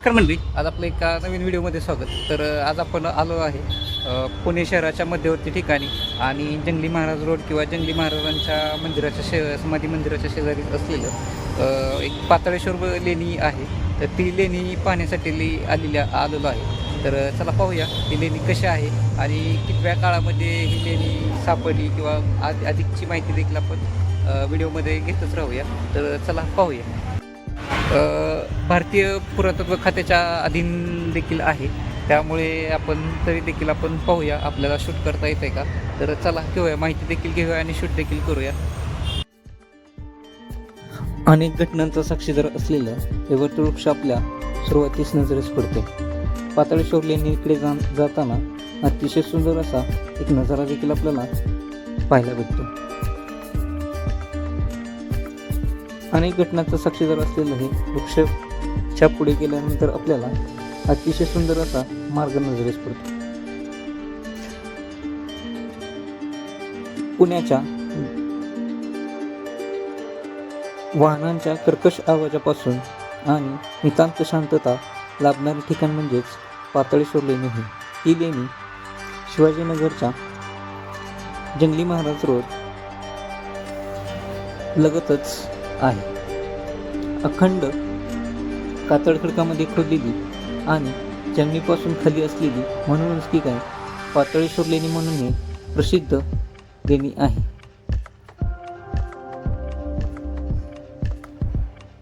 नमस्कार मंडळी आज आपलं एका नवीन व्हिडिओमध्ये स्वागत. तर आज आपण आलो आहे पुणे शहराच्या मध्यवर्ती ठिकाणी आणि जंगली महाराज रोड किंवा जंगली महाराजांच्या मंदिराच्या शे समाधी मंदिराच्या शेजारी असलेलं एक पातळेश्वर लेणी आहे. तर ती लेणी पाहण्यासाठी ले आलेल्या आलेलो आहे. तर चला पाहूया ही लेणी कशी आहे आणि कितव्या काळामध्ये ही लेणी सापडली किंवा आधी अधिकची माहिती देखील आपण व्हिडिओमध्ये घेतच राहूया. तर चला पाहूया. भारतीय पुरातत्व खात्याच्या अधीन देखील आहे. त्यामुळे आपण तरी देखील आपण पाहूया आपल्याला शूट करता येते का? तर चला घेऊया माहिती देखील घेऊया आणि शूट देखील करूया. अनेक घटनांचा साक्षीदार असलेलं हे वृक्ष आपल्या सुरुवातीस नजरेस पडते. पाताळेश्वर लेणीकडे जा जाताना अतिशय सुंदर असा एक नजारा देखील आपल्याला पाहायला भेटतो. अनेक घटनांचा साक्षीदार असलेलं हे वृक्ष वृक्षच्या पुढे गेल्यानंतर आपल्याला अतिशय सुंदर असा मार्ग नजरेस पडतो. पुण्याच्या वाहनांच्या कर्कश आवाजापासून आणि नितांत शांतता लाभणारे ठिकाण म्हणजेच पातळेश्वर लेणी ही ही लेणी शिवाजीनगरच्या जंगली महाराज रोड लगतच आहे. अखंड कातळ खडकामध्ये खोदलेली आणि जमिनीपासून खाली असलेली म्हणूनच की काय पातळेश्वर लेणी म्हणून हे प्रसिद्ध लेणी आहे.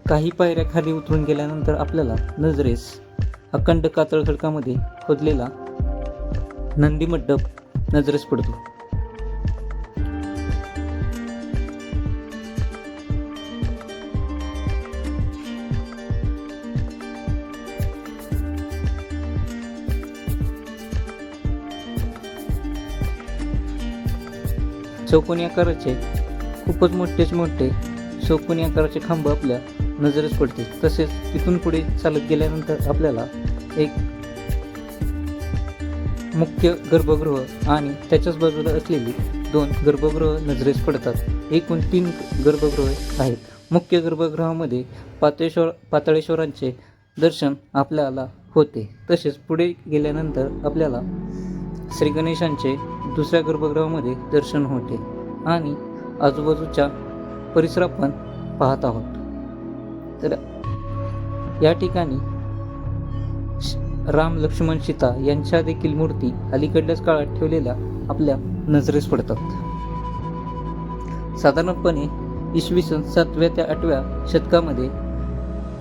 काही पायऱ्या खाली उतरून गेल्यानंतर आपल्याला नजरेस अखंड कातळ खडकामध्ये खोदलेला नंदी मंडप नजरेस पडतो. चौकोनी आकाराचे खूपच मोठेच मोठे चौकोनी आकाराचे खांब आपल्या नजरेस पडते. तसेच तिथून पुढे चालत गेल्यानंतर आपल्याला एक मुख्य गर्भगृह आणि त्याच्याच बाजूला असलेली दोन गर्भगृह नजरेस पडतात. एकूण तीन गर्भगृह आहेत. मुख्य गर्भगृहामध्ये पातळेश्वर पातळेश्वरांचे दर्शन आपल्याला होते. तसेच पुढे गेल्यानंतर आपल्याला श्री गणेशांचे दुसऱ्या गर्भगृहामध्ये दर्शन होते आणि आजूबाजूच्या परिसर आपण पाहत आहोत. तर या ठिकाणी श- राम लक्ष्मण सीता यांच्या देखील मूर्ती अलीकडल्याच काळात ठेवलेल्या आपल्या नजरेस पडतात. साधारणपणे इसवी सन सातव्या ते आठव्या शतकामध्ये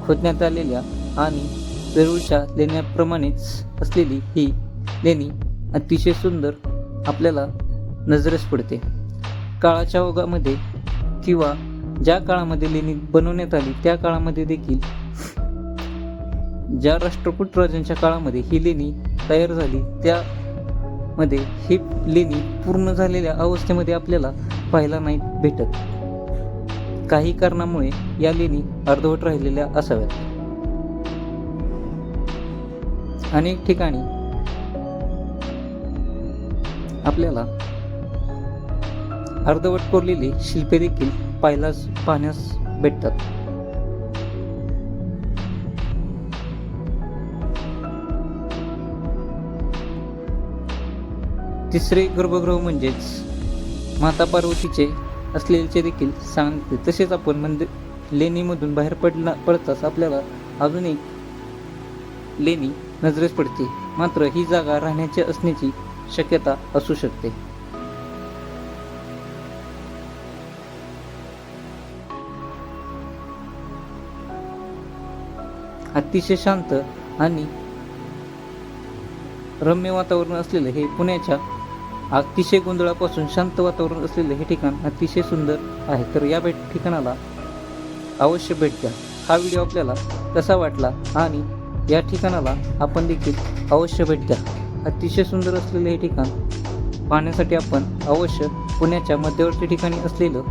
खोदण्यात आलेल्या आणि वेरूळच्या लेण्याप्रमाणेच असलेली ही लेणी अतिशय सुंदर आपल्याला नजरेस पडते. काळाच्या ओघामध्ये किंवा ज्या काळामध्ये लेणी बनवण्यात आली त्या काळामध्ये देखील ज्या राष्ट्रकूट राजांच्या काळामध्ये ही लेणी तयार झाली त्यामध्ये ही लेणी पूर्ण झालेल्या अवस्थेमध्ये आपल्याला पाहायला नाही भेटत. काही कारणामुळे या लेणी अर्धवट राहिलेल्या असाव्यात. अनेक ठिकाणी आपल्याला अर्धवट कोरलेली शिल्पे देखील पाहायलाच पाहण्यास भेटतात. तिसरे गर्भगृह म्हणजेच माता पार्वतीचे असलेले देखील सांगते. तसेच आपण मंदिर लेणीमधून बाहेर पडला पडताच आपल्याला अजून एक लेणी नजरेस पडते. मात्र ही जागा राहण्याची असण्याची शक्यता असू शकते. अतिशय शांत आणि रम्य वातावरण असलेलं हे पुण्याच्या अतिशय गोंधळापासून शांत वातावरण असलेलं हे ठिकाण अतिशय सुंदर आहे. तर या भेट ठिकाणाला अवश्य भेट द्या. हा व्हिडिओ आपल्याला कसा वाटला आणि या ठिकाणाला आपण देखील अवश्य भेट द्या. अतिशय सुंदर असलेले हे ठिकाण पाहण्यासाठी आपण अवश्य पुण्याच्या मध्यवर्ती ठिकाणी असलेलं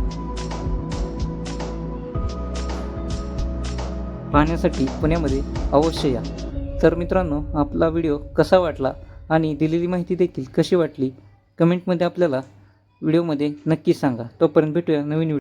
पाहण्यासाठी पुण्यामध्ये अवश्य या. तर मित्रांनो आपला व्हिडिओ कसा वाटला आणि दिलेली माहिती देखील कशी वाटली कमेंटमध्ये आपल्याला व्हिडिओमध्ये नक्की सांगा. तोपर्यंत भेटूया नवीन व्हिडिओ